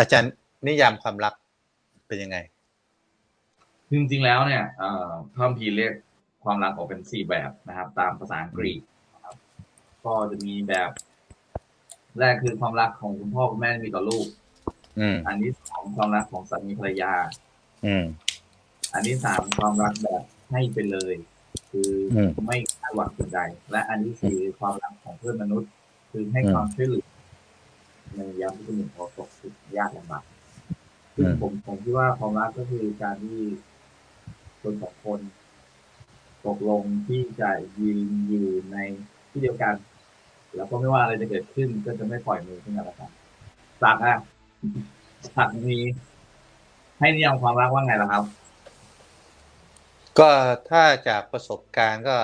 อาจารย์นิยามความรักเป็นยังไง จริงๆแล้วเนี่ยเอ่อพระคัมภีร์เรียกความรักออกเป็นสี่แบบนะครับ ตามภาษาอังกฤษนะครับ ก็จะมีแบบ แรกคือความรักของคุณพ่อคุณแม่ที่มีต่อลูกอืมอันที่สองความรักของสามีภรรยา อืม อันที่สามความรักแบบให้ไปเลย คืออมไม่คาดหวังสิ่งใดและอันที่สี่คือความรักของเพื่อนมนุษย์ คือให้อืมความช่วยเหลือในยามที่คนหนึ่งเขาตก ทุกข์ยากลำบากซึ่งอืมผมผมคิดว่าความรักก็คือการที่คนสองคนตกลงที่จะยืนอยู่ในที่เดียวกัน แล้วก็ไม่ว่าอะไรจะเกิดขึ้นก็จะไม่ปล่อยมือขึ้นกันและกันจากอะจากนี้ให้นิยามความรักว่าไงล่ะครับ ก็ถ้าจากประสบการณ์ก็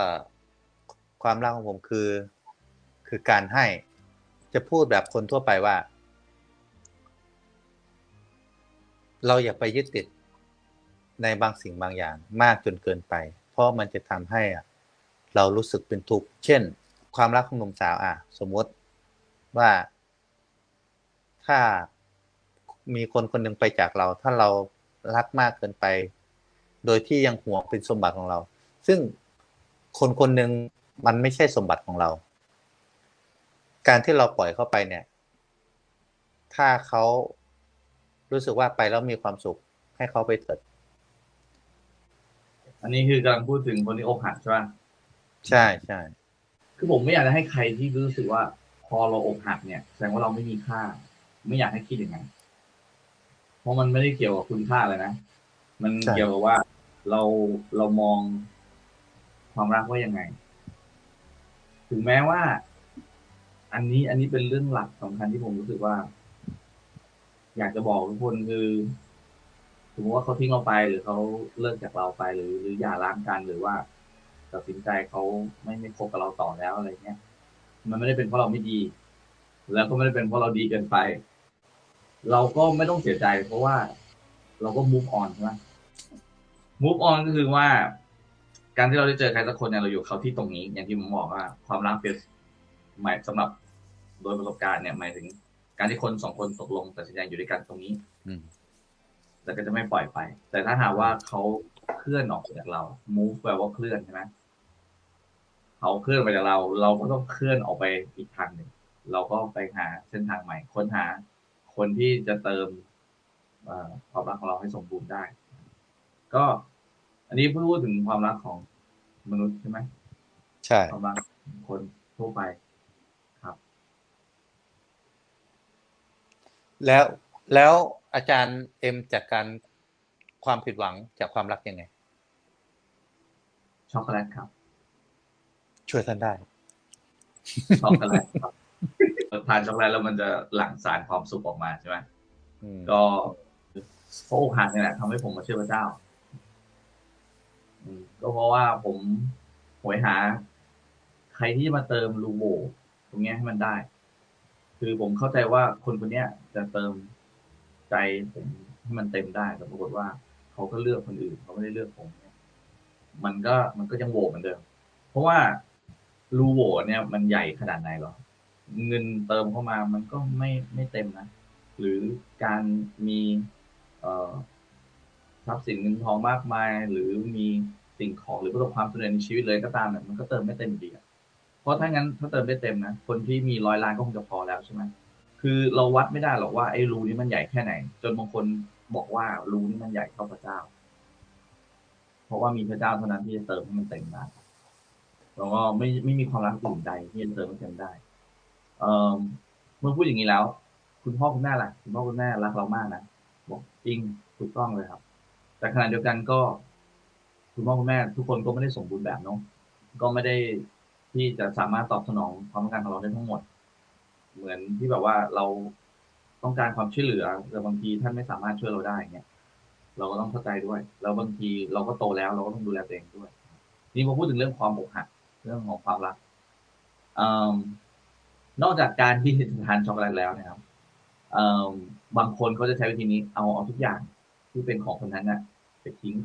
ความรักของผมคือ คือการให้ จะพูดแบบคนทั่วไปว่า เราอย่าไปยึดติดในบางสิ่งบางอย่างมากจนเกินไป เพราะมันจะทำให้อะเรารู้สึกเป็นทุกข์เช่น ความรักของหนุ่มสาวอะ สมมติว่าถ้ามีคนคนหนึ่งไปจากเรา ถ้าเรารักมากเกินไป โดยที่ยังห่วงเป็นสมบัติของเรา ซึ่งคนคนหนึ่งมันไม่ใช่สมบัติของเรา การที่เราปล่อยเข้าไปเนี่ย ถ้าเขา รู้สึกว่าไปแล้วมีความสุขให้เขาไปเถิด อันนี้คือกำลังพูดถึงคนที่อกหักใช่ไหมใช่ใช่คือผมไม่อยากจะให้ใครที่รู้สึกว่า พอเราอกหักเนี่ย แสดงว่าเราไม่มีค่า ไม่อยากให้คิดอย่างนั้น เพราะมันไม่ได้เกี่ยวกับคุณค่าเลยนะ มันเกี่ยวกับว่าเราเรามองความรักว่ายังไง ถึงแม้ว่า อันนี้อันนี้เป็นเรื่องหลักสำคัญที่ผมรู้สึกว่า อยากจะบอกทุกคนคือสมมติว่าเขาทิ้งเราไป หรือเขาเลิกจากเราไปหรือหรือหย่าร้างกันหรือว่าตัดสินใจเขาไม่ไม่คบกับเราต่อแล้วอะไรเงี้ย มันไม่ได้เป็นเพราะเราไม่ดี แล้วก็ไม่ได้เป็นเพราะเราดีเกินไป เราก็ไม่ต้องเสียใจ เพราะว่าเราก็ move on ใช่ไหม move on ก็คือว่า การที่เราได้เจอใครสักคนเนี่ยเราอยู่เขาที่ตรงนี้ อย่างที่ผมบอกว่า ความรักเป็นหมายสำหรับโดยประสบการณ์เนี่ยหมายถึง การที่คนสองคนตกลงตัดสินใจอยู่ด้วยกันตรงนี้ อืมแต่ก็จะไม่ปล่อยไป แต่ถ้าหากว่าเขาเคลื่อนออกจากเรา move แปลว่าเคลื่อนใช่ไหมเขาเคลื่อนไปจากเรา เราก็ต้องเคลื่อนออกไปอีกทางหนึ่ง เราก็ไปหาเส้นทางใหม่ ค้นหา คนที่จะเติมเอ่อความรักของเราให้สมบูรณ์ได้ ก็ อันนี้พูดถึงความรักของมนุษย์ใช่ไหมใช่ความรักของคนทั่วไป ครับ แล้วแล้วอาจารย์เอ็มจากการความผิดหวังจากความรักยังไง ช็อกโกแลตครับ ช่วยท่านได้ ช็อกโกแลตครับทานช็อกโกแลตแล้วมันจะหลั่งสารความสุขออกมาใช่ไหมอืมก็เพราะอกหักนี่แหละทำให้ผมมาเชื่อพระเจ้าอืมก็เพราะว่าผมหวยหา ใครที่จะมาเติมรูโบตรงเนี้ยให้มันได้ คือผมเข้าใจว่าคนคนนี้ยจะเติมใจผมให้มันเต็มได้แต่ปรากฏว่าเขาก็เลือกคนอื่นเขาไม่ได้เลือกผมเนี่ยมันก็มันก็ยังโหวเหมือนเดิม เพราะว่ารูโหวเนี่ยมันใหญ่ขนาดไหนหรอ เงินเติมเข้ามามันก็ไม่ไม่เต็มนะ หรือการมีเอ่อทรัพย์สินเงินทองมากมาย หรือมีสิ่งของหรือประสบความสำเร็จในชีวิตเลยก็ตามเนี่ยมันก็เติมไม่เต็มดีอะ ราะถ้างั้นถ้าเติมไม่เต็มนะ คนที่มีร้อยล้านก็คงจะพอแล้วใช่ไหมคือเราวัดไม่ได้หรอกว่าไอ้รูนี้มันใหญ่แค่ไหน จนบางคนบอกว่ารูนี้มันใหญ่เท่าพระเจ้า เพราะว่ามีพระเจ้าเท่านั้นที่จะเติมให้มันเต็มได้แล้วก็ไม่ไม่มีความรักอื่นใดที่จะเติมให้เต็มได้ เอ่อเมื่อพูดอย่างนี้แล้ว คุณพ่อคุณแม่ล่ะ คุณพ่อคุณแม่รักเรามากนะบอกจริงถูกต้องเลยครับ แต่ขณะเดียวกันก็ คุณพ่อคุณแม่ทุกคนก็ไม่ได้สมบูรณ์แบบเนาะก็ไม่ได้ ที่จะสามารถตอบสนองความต้องการของเราได้ทั้งหมด เหมือนที่แบบว่าเราต้องการความช่วยเหลือแต่บางทีท่านไม่สามารถช่วยเราได้เงี้ยเราก็ต้องเข้าใจด้วย แล้วบางทีเราก็โตแล้ว เราก็ต้องดูแลตัวเองด้วย นี่พอพูดถึงเรื่องความอกหักเรื่องของความรักอืมนอกจากการที่ทานช็อกโกแลตแล้วนะครับเอ่อบางคนเขาจะใช้วิธีนี้เอาเอาทุกอย่างที่เป็นของคนนั้นนะไปทิ้ง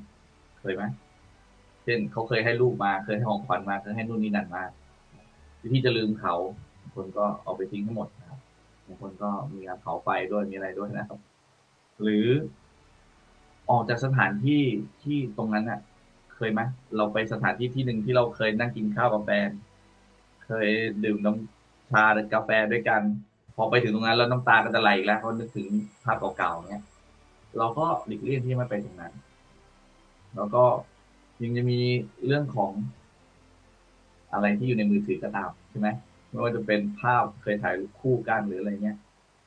เคยไหมเช่นเขาเคยให้ลูกมาเคยให้ของขวัญมาเคยให้นู่นนี่นั่นมา วิธีจะลืมเขาบางคนก็เอาไปทิ้งทั้งหมดนะครับบางคนก็มีการเผาไฟด้วยมีอะไรด้วยนะครับ หรือออกจากสถานที่ที่ตรงนั้นน่ะเคยไหมเราไปสถานที่ที่หนึ่งที่เราเคยนั่งกินข้าวกับแฟน เคยดื่มน้ำชาหรือกาแฟด้วยกัน พอไปถึงตรงนั้นแล้วน้ำตาก็จะไหลอีกแล้วเพราะนึกถึงภาพเก่าๆเนี้ยเราก็หลีกเลี่ยงที่ไม่ไปตรงนั้น แล้วก็ยังจะมีเรื่องของ อะไรที่อยู่ในมือถือก็ตามใช่ไหมไม่ว่าจะเป็นภาพเคยถ่ายคู่กันหรืออะไรเงี้ย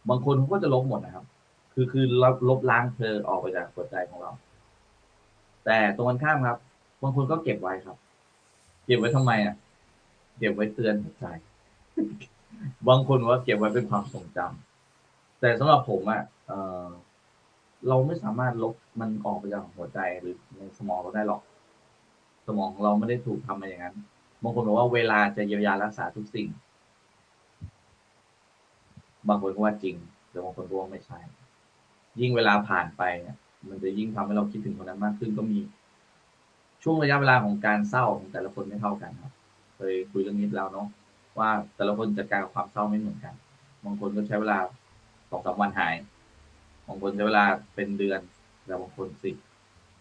บางคนเขาก็จะลบหมดนะครับ คือคือลบลบล้างเธอออกไปจากหัวใจของเรา แต่ตรงกันข้ามครับ บางคนก็เก็บไว้ครับ เก็บไว้ทำไมอะ เก็บไว้เตือนหัวใจ บางคนว่าเก็บไว้เป็นความทรงจำแต่สำหรับผมอะเออเราไม่สามารถลบมันออกไปจากหัวใจหรือในสมองเราได้หรอก สมองเราไม่ได้ถูกทำมาอย่างนั้น บางคนบอกว่าเวลาจะเยียวยารักษาทุกสิ่ง บางคนก็ว่าจริง แต่บางคนก็ว่าไม่ใช่ ยิ่งเวลาผ่านไปเนี่ยมันจะยิ่งทำให้เราคิดถึงคนนั้นมากขึ้นก็มี ช่วงระยะเวลาของการเศร้าของแต่ละคนไม่เท่ากันครับ เคยคุยเรื่องนี้แล้วเนาะว่าแต่ละคนจัดการกับความเศร้าไม่เหมือนกัน บางคนก็ใช้เวลาสองสามวันหาย บางคนใช้เวลาเป็นเดือนแต่บางคนสิ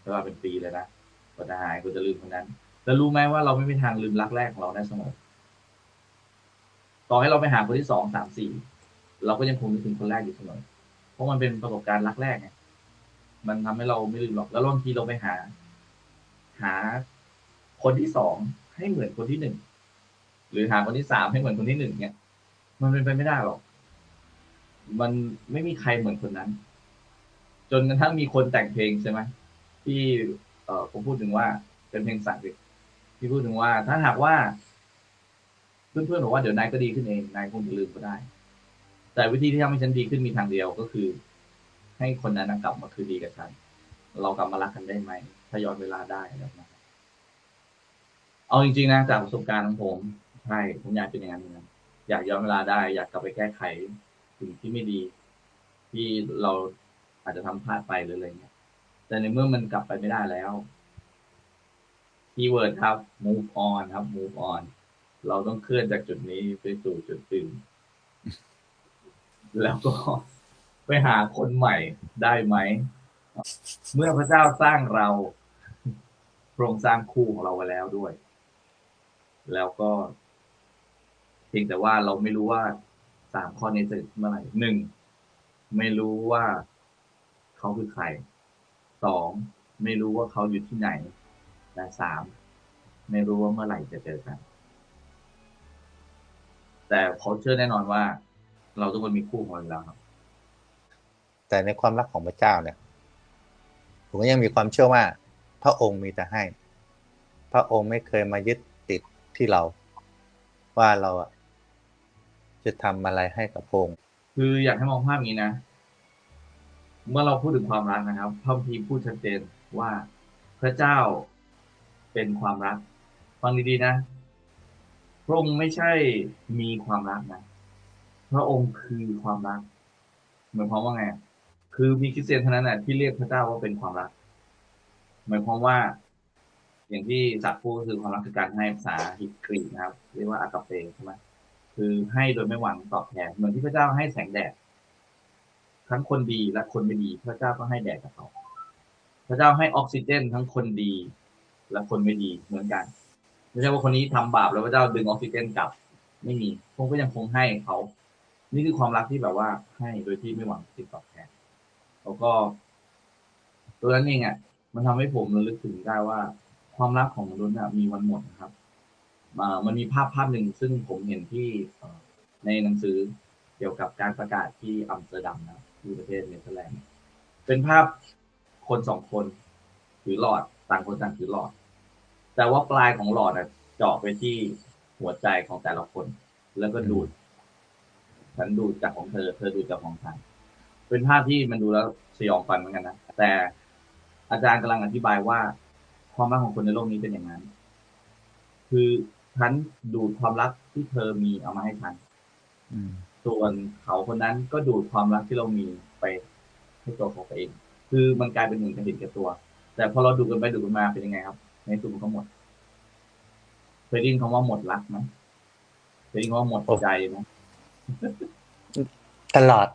ใช้เวลาเป็นปีเลยนะกว่าจะหายกว่าจะลืมคนนั้น แล้วรู้ไหมว่าเราไม่มีทางลืมรักแรกของเราได้เสมอต่อให้เราไปหาคนที่สองสามสี่เราก็ยังคงนึกถึงคนแรกอยู่เสมอเพราะมันเป็นประสบการณ์รักแรกไงมันทำให้เราไม่ลืมหรอก แล้วบางทีเราไปหา หาคนที่สองให้เหมือนคนที่หนึ่งหรือหาคนที่สามให้เหมือนคนที่หนึ่งเนี่ยมันเป็นไปไม่ได้หรอก มันไม่มีใครเหมือนคนนั้น จนกระทั่งมีคนแต่งเพลงใช่ไหมที่เออผมพูดถึงว่าเป็นเพลงสังกฤษ ที่พูดถึงว่า ถ้าหากว่า เพื่อนๆบอกว่าเดี๋ยวนายก็ดีขึ้นเองนายคงจะลืมก็ได้ แต่วิธีที่ทำให้ฉันดีขึ้นมีทางเดียวก็คือ ให้คนนั้นกลับมาคืนดีกับฉัน เรากลับมารักกันได้ไหมถ้าย้อนเวลาได้แบบนั้นเอาจริงๆนะจากประสบการณ์ของผมใช่ผมอยากเป็นอย่างนั้นเหมือนกันอยากย้อนเวลาได้ อยากกลับไปแก้ไขสิ่งที่ไม่ดี ที่เราอาจจะทำพลาดไปหรืออะไรเงี้ยแต่ในเมื่อมันกลับไปไม่ได้แล้ว คีย์เวิร์ดครับ move on ครับ move on เราต้องเคลื่อนจากจุดนี้ไปสู่จุดอื่นแล้วก็ไปหาคนใหม่ได้ไหม เมื่อพระเจ้าสร้างเราพระองค์สร้างคู่ของเราไว้แล้วด้วย แล้วก็เพียงแต่ว่าเราไม่รู้ว่าสามข้อนี้จะเมื่อไหร่หนึ่งไม่รู้ว่าเขาคือใครสองไม่รู้ว่าเขาอยู่ที่ไหน และสามไม่รู้ว่าเมื่อไหร่จะเจอกัน แต่เขาเชื่อแน่นอนว่า เราทุกคนมีคู่ของเราอยู่แล้วครับ แต่ในความรักของพระเจ้าเนี่ย ผมก็ยังมีความเชื่อว่า พระองค์มีแต่ให้ พระองค์ไม่เคยมายึดติดที่เรา ว่าเราอะจะทำอะไรให้กับพระองค์คืออยากให้มองภาพอย่างนี้นะ เมื่อเราพูดถึงความรักนะครับพระคัมภีร์พูดชัดเจนว่าพระเจ้า เป็นความรักฟังดีๆนะ พระองค์ไม่ใช่มีความรักนะ พระองค์คือความรักหมายความว่าไงคือมีคริสเตียนเท่านั้นแหละที่เรียกพระเจ้าว่าเป็นความรักหมายความว่า อย่างที่สัตว์พูดคือความรักคือการให้ภาษาฮิกรีนะครับ เรียกว่าอากาเปใช่ไหมคือให้โดยไม่หวังตอบแทนเหมือนที่พระเจ้าให้แสงแดดทั้งคนดีและคนไม่ดี พระเจ้าก็ให้แดดกับเขา พระเจ้าให้ออกซิเจนทั้งคนดี และคนไม่ดีเหมือนกันไม่ใช่ว่าคนนี้ทำบาปแล้วพระเจ้าดึงออกซิเจนกลับ ไม่มีพงก็ยังคงให้เขา นี่คือความรักที่แบบว่าให้โดยที่ไม่หวังสิ่งตอบแทนแล้วก็ ตัวนั้นเองอะมันทำให้ผมระลึกถึงได้ว่า ความรักของมนุษย์น่ะมีวันหมดนะครับมันมีภาพภาพหนึ่งซึ่งผมเห็นที่ในหนังสือเกี่ยวกับการประกาศที่อัมสเตอร์ดัมนะที่ประเทศเนเธอร์แลนด์เป็นภาพคนสองคนถือหลอด ต่างคนต่างถือหลอด แต่ว่าปลายของหลอดน่ะเจาะไปที่หัวใจของแต่ละคน แล้วก็ดูด ฉันดูดจากของเธอ เธอดูดจากของฉันเป็นภาพที่มันดูแล้วสยองขวัญเหมือนกันนะแต่อาจารย์กำลังอธิบายว่า ความรักของคนในโลกนี้เป็นอย่างนั้น คือฉันดูดความรักที่เธอมีเอามาให้ฉันส่วนเขาคนนั้นก็ดูดความรักที่เรามีไปให้ตัวเขาเอง คือมันกลายเป็นหนึ่งกระดิ่งกับตัว แต่พอเราดูดกันไปดูดกันมาเป็นยังไงครับ ในที่สุดมันก็หมดเคยได้ยินคำว่าหมดรักไหมเคยได้ยินคำว่าหมดใจไหมตลอด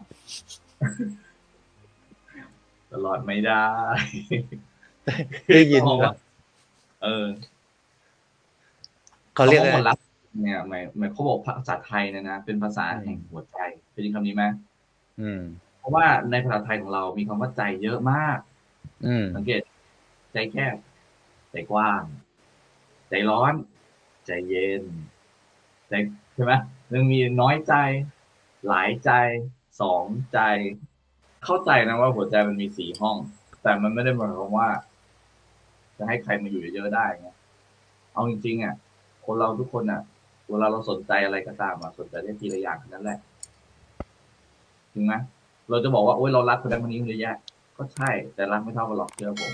ตลอดไม่ได้ได้ยินเขาบอกแบว่าบเออเขาเรียกคำว่าว่าคนรักเนี่ยหมายหมายเขาบอกภาษาไทยเนยนะเป็นภาษาแห่งหัวใจเคยได้ยินคำนี้ไหมอืม เพราะว่าในภาษาไทยของเรามีคำว่าใจเยอะมาก อืมสังเกต ใจแคบ ใจกว้าง ใจร้อน ใจเย็น ใจใช่ไหมมันมีน้อยใจ หลายใจ สองใจ เข้าใจนะว่าหัวใจมันมีสี่ห้อง แต่มันไม่ได้หมายความว่า จะให้ใครมาอยู่เยอะๆได้ไงเอาจริงๆอะ คนเราทุกคนอะ เวลาเราสนใจอะไรก็ตามอะสนใจได้ทีละอย่างนั้นแหละจริงไหมเราจะบอกว่าโอ๊ยเรารักคนนั้นคนนี้คนเยอะแยะก็ใช่ แต่รักไม่เท่ากันหรอกเชื่อผม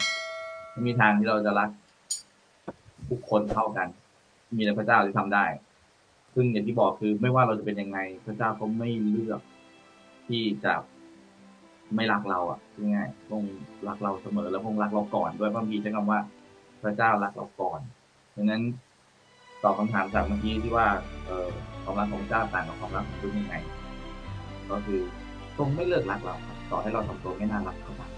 ไม่มีทางที่เราจะรักทุกคนเท่ากัน มีแต่พระเจ้าที่ทำได้ ซึ่งอย่างที่บอกคือไม่ว่าเราจะเป็นยังไง พระเจ้าเขาไม่เลือกที่จะไม่รักเราอะยังไงคงรักเราเสมอแล้วคงรักเราก่อนด้วยบางทีใช้คำว่า พระเจ้ารักเราก่อนดังนั้นตอบคำถามจากเมื่อกี้ที่ว่าเออความรักของพระเจ้าต่างกับความรักของลูกยังไง ก็คือทรงไม่เลิกรักเราครับต่อให้เราทำตัวไม่น่ารักก็ตาม